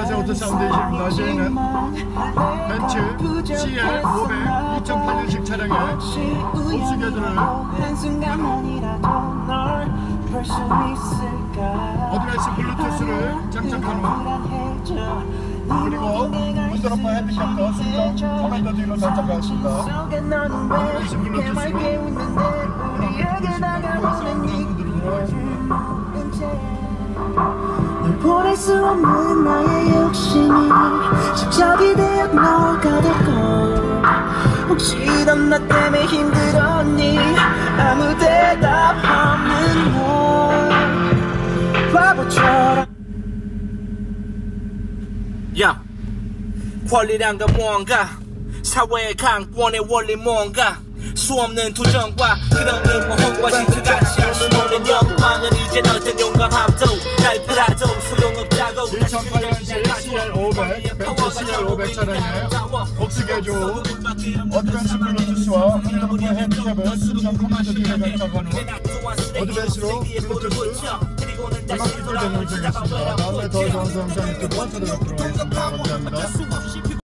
안녕하세요. 오토사운드이십니다. 저희는 벤츠 CL 500 2008년식 차량의 옵스 개조를 어드레스 블루투스를 장착한 후 그리고 문드러퍼 헤드캡터 순정 커맨더 뒤로 장착하였습니다. 어드레스 블루투스 보낼 수 없는 나의 욕심이 집착이 되어 너가 될걸. 혹시 넌 나 때문에 힘들었니? 아무 대답 없는 너 바보처럼. 야 권리란가 뭔가? 사회의 강권의 원리 뭔가? 수없는 투정과 그런 음모험과 질투같이 할 수없는 영광은 이제 넓은 용감함도 날 바라지 7,800, 7,500, 1,7,500 차량의 복수개조 어드밴스 블루투스와 핸드폰 핸드캡을 수정 커맨드를 결정한 후 어드밴스로 블루투스 음악 기술 제공을 드리겠습니다. 다음에 더 좋은 성장이 또 번째로 들어오겠습니다. 감사합니다.